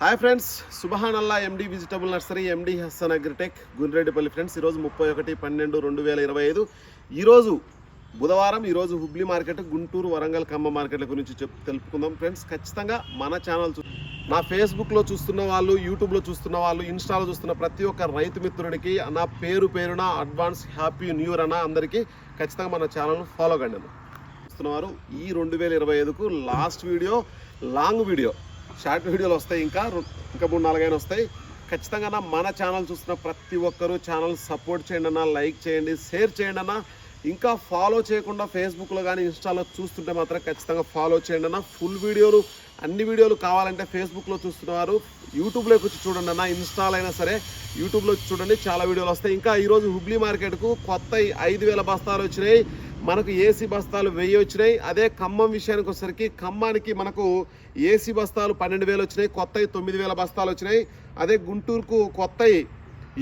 Hi friends సుబహానల్లా MD vegetable nursery MD Hasan agritech Gundreddipalli friends ఈరోజు ముప్పై ఒకటి పన్నెండు రెండు వేల ఇరవై ఐదు. ఈరోజు బుధవారం ఈరోజు హుబ్లీ మార్కెట్ గుంటూరు వరంగల్ కమ్మ మార్కెట్ల గురించి చెప్ తెలుపుకుందాం. ఫ్రెండ్స్ ఖచ్చితంగా మన ఛానల్ చూ నా ఫేస్బుక్లో చూస్తున్న వాళ్ళు యూట్యూబ్లో చూస్తున్న వాళ్ళు ఇన్స్టాలో చూస్తున్న ప్రతి ఒక్క రైతు మిత్రుడికి నా పేరు పేరున అడ్వాన్స్ హ్యాపీ న్యూ ఇయర్ అన్న అందరికీ ఖచ్చితంగా మన ఛానల్ ఫాలో కండి చూస్తున్నవారు ఈ రెండు వేల ఇరవై ఐదుకు last video long video. Short వీడియోలు వస్తాయి ఇంకా ఇంకా మూడు నాలుగైనా వస్తాయి. ఖచ్చితంగా నా మన ఛానల్ చూస్తున్న ప్రతి ఒక్కరూ ఛానల్ సపోర్ట్ చేయండి అన్న లైక్ చేయండి షేర్ చేయండి అన్న. ఇంకా ఫాలో చేయకుండా ఫేస్బుక్లో కానీ ఇన్స్టాలో చూస్తుంటే మాత్రం ఖచ్చితంగా ఫాలో చేయండి అన్న. ఫుల్ వీడియోలు అన్ని వీడియోలు కావాలంటే ఫేస్బుక్లో చూస్తున్నవారు యూట్యూబ్లోకి వచ్చి చూడండి అన్న ఇన్స్టాల్ అయినా సరే యూట్యూబ్లో వచ్చి చూడండి చాలా వీడియోలు వస్తాయి. ఇంకా ఈరోజు హుబ్లీ మార్కెట్కు కొత్త ఐదు వేల బస్తాలు వచ్చినాయి. మనకు ఏసీ బస్తాలు వెయ్యి వచ్చినాయి. అదే ఖమ్మం విషయానికి వచ్చేసరికి ఖమ్మానికి మనకు ఏసీ బస్తాలు పన్నెండు వేలు వచ్చినాయి. కొత్తవి తొమ్మిది వేల బస్తాలు వచ్చినాయి. అదే గుంటూరుకు కొత్తవి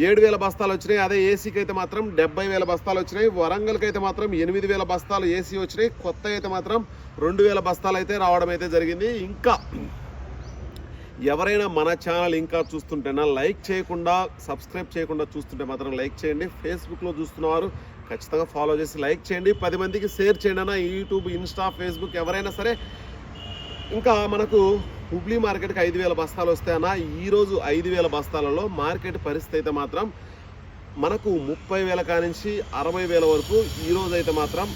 ఏడు వేల బస్తాలు వచ్చినాయి. అదే ఏసీకి అయితే మాత్రం డెబ్బై వేల బస్తాలు వచ్చినాయి. వరంగల్కి అయితే మాత్రం ఎనిమిది వేల బస్తాలు ఏసీ వచ్చినాయి. కొత్త అయితే మాత్రం రెండు వేల బస్తాలు అయితే రావడం అయితే జరిగింది. ఇంకా ఎవరైనా మన ఛానల్ ఇంకా చూస్తుంటేనా లైక్ చేయకుండా సబ్స్క్రైబ్ చేయకుండా చూస్తుంటే మాత్రం లైక్ చేయండి. ఫేస్బుక్లో చూస్తున్నవారు ఖచ్చితంగా ఫాలో చేసి లైక్ చేయండి. పది మందికి షేర్ చేయండి అన్న యూట్యూబ్ ఇన్స్టా ఫేస్బుక్ ఎవరైనా సరే. ఇంకా మనకు హుబ్లీ మార్కెట్కి ఐదు వేల బస్తాలు వస్తాయన్న ఈరోజు ఐదు వేల బస్తాలలో మార్కెట్ పరిస్థితి అయితే మాత్రం మనకు ముప్పై వేల కానించి అరవై వేల వరకు ఈరోజు అయితే మాత్రం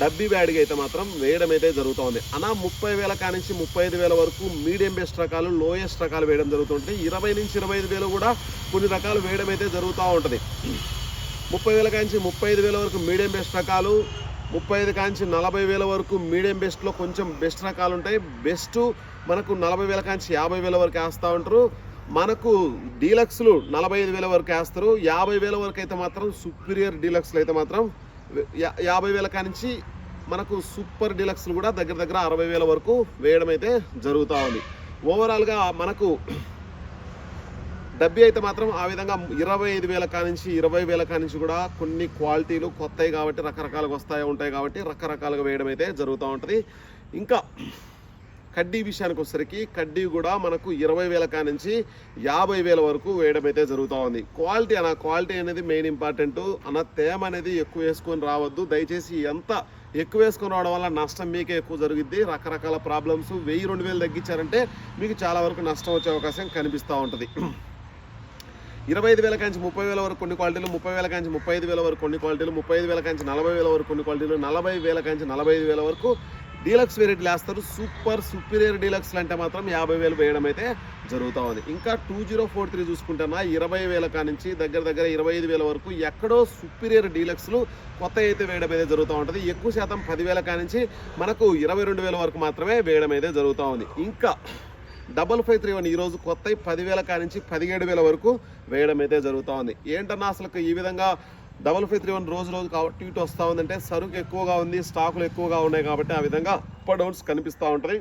డబ్బీ బ్యాడ్గా అయితే మాత్రం వేయడం అయితే జరుగుతుంది అనా ముప్పై వేల కానించి ముప్పై ఐదు వేల వరకు మీడియం బెస్ట్ రకాలు లోయెస్ట్ రకాలు వేయడం జరుగుతుంటే ఇరవై నుంచి ఇరవై ఐదు వేలు కూడా కొన్ని రకాలు వేయడం అయితే జరుగుతూ ఉంటుంది. ముప్పై వేల కాంచి ముప్పై ఐదు వేల వరకు మీడియం బెస్ట్ రకాలు ముప్పై ఐదు కాంచి నలభై వేల వరకు మీడియం బెస్ట్లో కొంచెం బెస్ట్ రకాలు ఉంటాయి. బెస్ట్ మనకు నలభై వేల కాంచి యాభై వేల వరకు వేస్తూ ఉంటారు. మనకు డీలక్స్లు నలభై ఐదు వేల వరకు వేస్తారు. యాభై వేల వరకు అయితే మాత్రం సుపీరియర్ డీలక్స్లు అయితే మాత్రం యాభై వేల కానించి మనకు సూపర్ డీలక్స్లు కూడా దగ్గర దగ్గర అరవై వేల వరకు వేయడం అయితే జరుగుతూ ఉంది. ఓవరాల్గా మనకు డబ్బీ అయితే మాత్రం ఆ విధంగా ఇరవై ఐదు వేల కానించి ఇరవై వేల కానించి కూడా కొన్ని క్వాలిటీలు కొత్తవి కాబట్టి రకరకాలుగా వస్తాయి ఉంటాయి కాబట్టి రకరకాలుగా వేయడం అయితే జరుగుతూ ఉంటుంది. ఇంకా కడ్డీ విషయానికి వచ్చేసరికి కడ్డీ కూడా మనకు ఇరవై వేల కానించి యాభై వేల వరకు వేయడం అయితే జరుగుతూ ఉంది. క్వాలిటీ అన్న క్వాలిటీ అనేది మెయిన్ ఇంపార్టెంట్. అన్న తేమ అనేది ఎక్కువ వేసుకొని రావద్దు. దయచేసి ఎంత ఎక్కువ వేసుకొని రావడం వల్ల నష్టం మీకే ఎక్కువ జరుగుద్ది. రకరకాల ప్రాబ్లమ్స్. వెయ్యి రెండు వేలు తగ్గించారంటే మీకు చాలా వరకు నష్టం వచ్చే అవకాశం కనిపిస్తూ ఉంటుంది. ఇరవై ఐదు వేల కాంచి ముప్పై వేల వరకు కొన్ని క్వాలిటీలు ముప్పై వేల కాంచి ముప్పై ఐదు వేల వరకు కొన్ని క్వాలిటీలు ముప్పై ఐదు వేల కాంచి నలభై వేల వరకు కొన్ని క్వాలిటీలు నలభై వేల కాంచి నలభై ఐదు వేల వరకు డీలక్స్ వేరియట్లు వేస్తారు సూపర్ సుపీరియర్ డీలక్స్లు అంటే మాత్రం యాభై వేలు వేయడం అయితే జరుగుతూ ఉంది. ఇంకా టూ జీరో ఫోర్ త్రీ చూసుకుంటున్నా ఇరవై వేల కానించి దగ్గర దగ్గర ఇరవై ఐదు వేల వరకు ఎక్కడో సుపీరియర్ డీలక్స్లు కొత్త అయితే వేయడం అయితే జరుగుతూ ఉంటుంది. ఎక్కువ శాతం పదివేల కానించి మనకు ఇరవై రెండు వేల వరకు మాత్రమే వేయడం అయితే జరుగుతూ ఉంది. ఇంకా డబల్ ఫైవ్ త్రీ వన్ ఈరోజు కొత్త పదివేల కానించి పదిహేడు వేల వరకు వేయడం అయితే జరుగుతూ ఉంది. ఏంటన్నా అసలు ఈ విధంగా డబల్ ఫైవ్ త్రీ వన్ రోజు రోజు కాబట్టి ఇటు వస్తూ ఉందంటే సరుకు ఎక్కువగా ఉంది స్టాకులు ఎక్కువగా ఉన్నాయి కాబట్టి ఆ విధంగా అప్ డౌన్స్ కనిపిస్తూ ఉంటుంది.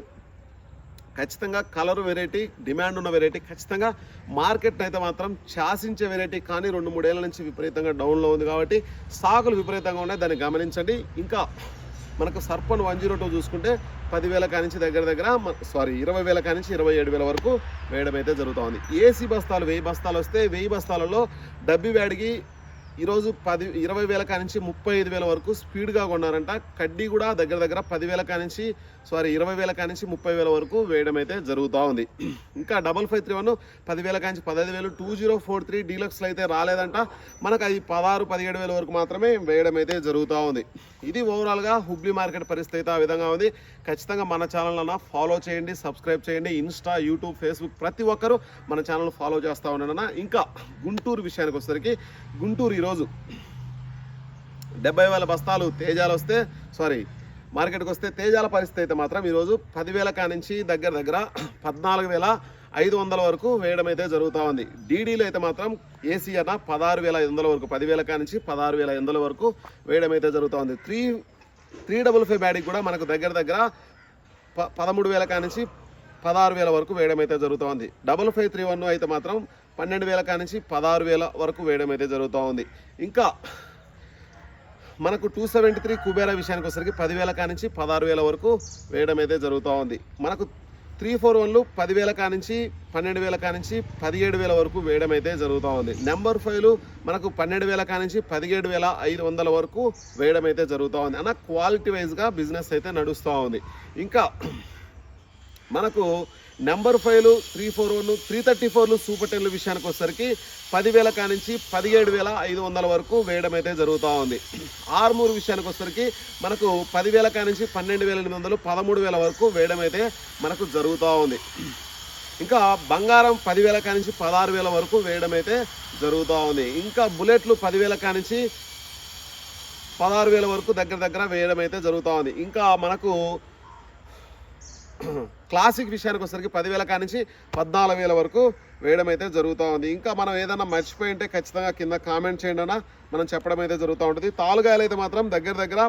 ఖచ్చితంగా కలర్ వెరైటీ డిమాండ్ ఉన్న వెరైటీ ఖచ్చితంగా మార్కెట్ అయితే మాత్రం శాసించే వెరైటీ కానీ రెండు మూడేళ్ళ నుంచి విపరీతంగా డౌన్లో ఉంది కాబట్టి స్టాకులు విపరీతంగా ఉన్నాయి. దాన్ని గమనించండి. ఇంకా మనకు సర్పన్ వన్ జీరో టూ చూసుకుంటే పదివేల కానించి దగ్గర దగ్గర సారీ ఇరవై వేల కానించి ఇరవై ఏడు వేల వరకు వేయడం అయితే జరుగుతుంది. ఏసీ బస్తాలు వెయ్యి బస్తాలు వస్తే వెయ్యి బస్తాలలో డబ్బి వేడికి ఈరోజు పది ఇరవై వేల కానించి ముప్పై ఐదు వేల వరకు స్పీడ్గా కొన్నారంట. కడ్డీ కూడా దగ్గర దగ్గర పదివేల కానించి సారీ ఇరవై వేల కానించి ముప్పై వేల వరకు వేయడం అయితే జరుగుతూ ఉంది. ఇంకా డబల్ ఫైవ్ త్రీ వన్ పదివేల కానించి పదహైదు వేలు టూ జీరో ఫోర్ త్రీ డీలక్స్లో అయితే రాలేదంట. మనకు అది పదహారు పదిహేడు వేల వరకు మాత్రమే వేయడం అయితే జరుగుతూ ఉంది. ఇది ఓవరాల్గా హుబ్లీ మార్కెట్ పరిస్థితి అయితే ఆ విధంగా ఉంది. ఖచ్చితంగా మన ఛానల్ ఫాలో చేయండి సబ్స్క్రైబ్ చేయండి. ఇన్స్టా యూట్యూబ్ ఫేస్బుక్ ప్రతి ఒక్కరూ మన ఛానల్ ఫాలో చేస్తూ ఉన్నానన్న ఇంకా గుంటూరు విషయానికి వచ్చేసరికి గుంటూరు ఈరోజు డెబ్బై వేల బస్తాలు తేజాలు వస్తే సారీ మార్కెట్కి వస్తే తేజాల పరిస్థితి అయితే మాత్రం ఈరోజు పదివేల కానించి దగ్గర దగ్గర పద్నాలుగు వేల ఐదు వందల వరకు వేయడం అయితే జరుగుతూ ఉంది. డీడీలో అయితే మాత్రం ఏసీ అన్న పదహారు వేల ఐదు వందల వరకు పదివేల కానించి పదహారు వేల ఐదు వందల వరకు వేయడం అయితే జరుగుతూ ఉంది. త్రీ త్రీ డబుల్ ఫైవ్ బ్యాడీకి కూడా మనకు దగ్గర దగ్గర ప పదమూడు వేల కానించి పదహారు వేల వరకు వేయడం అయితే జరుగుతూ ఉంది డబుల్ ఫైవ్ త్రీ వన్ అయితే మాత్రం పన్నెండు వేల కానించి పదహారు వేల వరకు వేయడం అయితే జరుగుతూ ఉంది ఇంకా మనకు టూ సెవెంటీ త్రీ కుబేరా విషయానికి వచ్చరికి పదివేల కానించి పదహారు వేల వరకు వేయడం అయితే జరుగుతూ ఉంది మనకు త్రీ ఫోర్ వన్లు పదివేల కానించి పన్నెండు వేల కానించి పదిహేడు వేల వరకు వేయడం అయితే జరుగుతూ ఉంది. నెంబర్ ఫైవ్లు మనకు పన్నెండు వేల కానించి పదిహేడు వేల ఐదు వందల వరకు వేయడం అయితే జరుగుతూ ఉంది. అన్న క్వాలిటీ వైజ్గా బిజినెస్ అయితే నడుస్తూ ఉంది. ఇంకా మనకు number ఫైవ్లు three four one three thirty ఫోర్లు సూపర్ టెన్లు విషయానికి వచ్చేసరికి పదివేల కానించి పదిహేడు వేల ఐదు వందల వరకు వేయడం అయితే జరుగుతూ ఉంది. ఆర్మూర్ విషయానికి వచ్చేసరికి మనకు పదివేల కానించి పన్నెండు వేల ఎనిమిది వందలు పదమూడు వేల వరకు వేయడం అయితే మనకు జరుగుతూ ఉంది. ఇంకా బంగారం పదివేల కానించి పదహారు వేల వరకు వేయడం అయితే జరుగుతూ ఉంది. ఇంకా బుల్లెట్లు పదివేల కానించి పదహారు వేల వరకు దగ్గర దగ్గర వేయడం అయితే జరుగుతూ ఉంది. ఇంకా మనకు క్లాసిక్ విషయానికి వచ్చేసరికి పదివేల కానించి పద్నాలుగు వేల వరకు వేయడం అయితే జరుగుతూ ఉంది. ఇంకా మనం ఏదైనా మర్చిపోయి ఉంటే ఖచ్చితంగా కింద కామెంట్ చేయండి అన్న. మనం చెప్పడం అయితే జరుగుతూ ఉంటుంది. తాలుగాయలు అయితే మాత్రం దగ్గర దగ్గర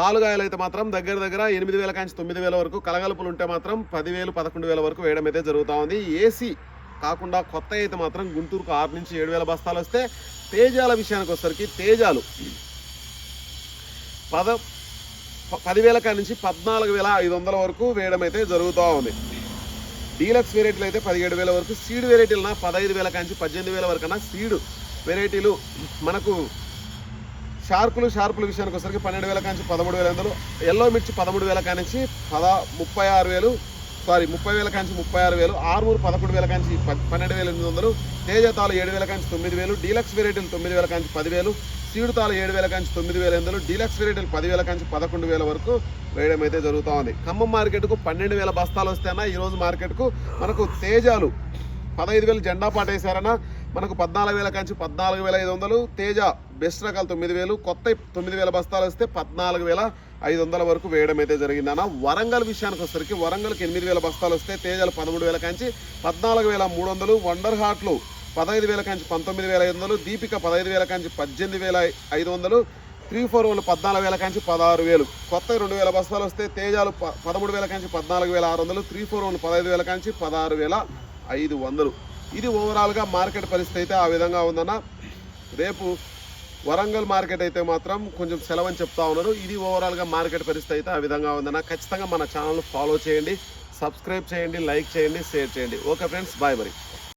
తాలుగాయలు అయితే మాత్రం దగ్గర దగ్గర ఎనిమిది వేల కాంచి తొమ్మిది వేల వరకు కలగలుపులు ఉంటే మాత్రం పదివేలు పదకొండు వేల వరకు వేయడం అయితే జరుగుతూ ఉంది. ఏసీ కాకుండా కొత్త అయితే మాత్రం గుంటూరుకు ఆరు నుంచి ఏడు వేల బస్తాలు వస్తే తేజాల విషయానికి వచ్చేసరికి తేజాలు పద పదివేల కాడి నుంచి పద్నాలుగు వేల ఐదు వందల వరకు వేయడం అయితే జరుగుతూ ఉంది. డీలక్స్ వెరైటీలు అయితే పదిహేడు వేల వరకు సీడ్ వెరైటీలన పదహైదు వేల కాంచి పద్దెనిమిది వేల వరకు సీడ్ వెరైటీలు మనకు షార్కులు షార్పుల విషయానికి వచ్చరికి పన్నెండు వేల కాంచి పదమూడు వేల వందలు ఎల్లో మిర్చి పదమూడు వేల కానించి పద ముప్పై ఆరు వేలు సారీ ముప్పై వేల కాంచి ముప్పై ఆరు వేలు ఆరుమూరు పదకొండు వేల కాంచి పన్నెండు వేల ఎనిమిది వందలు తేజతాలు ఏడు వేల కాంచి తొమ్మిది వేలు డీలక్స్ వెరైటీలు తొమ్మిది వేల కాంచి పదివేలు సీడుతాలు ఏడు వేల కంచి తొమ్మిది వేల ఎనిమిది డీలక్స్ వెరైటీలు పదివేల కంచి పదకొండు వేల వరకు వేయడం అయితే జరుగుతూ ఉంది. ఖమ్మం మార్కెట్కు పన్నెండు వేల బస్తాలు వస్తేనా ఈరోజు మార్కెట్కు మనకు తేజాలు పదహైదు వేలు జెండా పాట మనకు పద్నాలుగు వేల కంచి పద్నాలుగు వేల ఐదు వందలు తేజ బెస్ట్ రకాలు తొమ్మిది వేలు కొత్త తొమ్మిది వేల బస్తాలు వస్తే పద్నాలుగు వేల ఐదు వందల వరకు వేయడం అయితే జరిగిందన్న. వరంగల్ విషయానికి వచ్చేసరికి వరంగల్కి ఎనిమిది వేల బస్తాలు వస్తే తేజాలు పదమూడు వేల కంచి పద్నాలుగు వేల మూడు వందలు వండర్ హాట్లు పదహైదు వేల కాంచి పంతొమ్మిది వేల ఐదు వందలు దీపిక పదహైదు వేల కాంచి పద్దెనిమిది వేల ఐదు వందలు త్రీ ఫోర్ వాళ్ళు పద్నాలుగు వేల కాంచి పదహారు వేలు. కొత్త రెండు వేల బస్తాలు వస్తే తేజాలు పదమూడు వేల కాంచి పద్నాలుగు వేల ఆరు వందలు త్రీ ఫోర్ వాళ్ళు పదహైదు వేల కాంచి పదహారు వేల ఐదు వందలు. ఇది ఓవరాల్గా మార్కెట్ పరిస్థితి అయితే ఆ విధంగా ఉందన్న రేపు వరంగల్ మార్కెట్ అయితే మాత్రం కొంచెం సెలవని చెప్తా ఉన్నారు. ఇది ఓవరాల్గా మార్కెట్ పరిస్థితి అయితే ఆ విధంగా ఉందన్న. ఖచ్చితంగా మన ఛానల్ ఫాలో చేయండి సబ్స్క్రైబ్ చేయండి లైక్ చేయండి షేర్ చేయండి. ఓకే ఫ్రెండ్స్ బాయ్ మరి.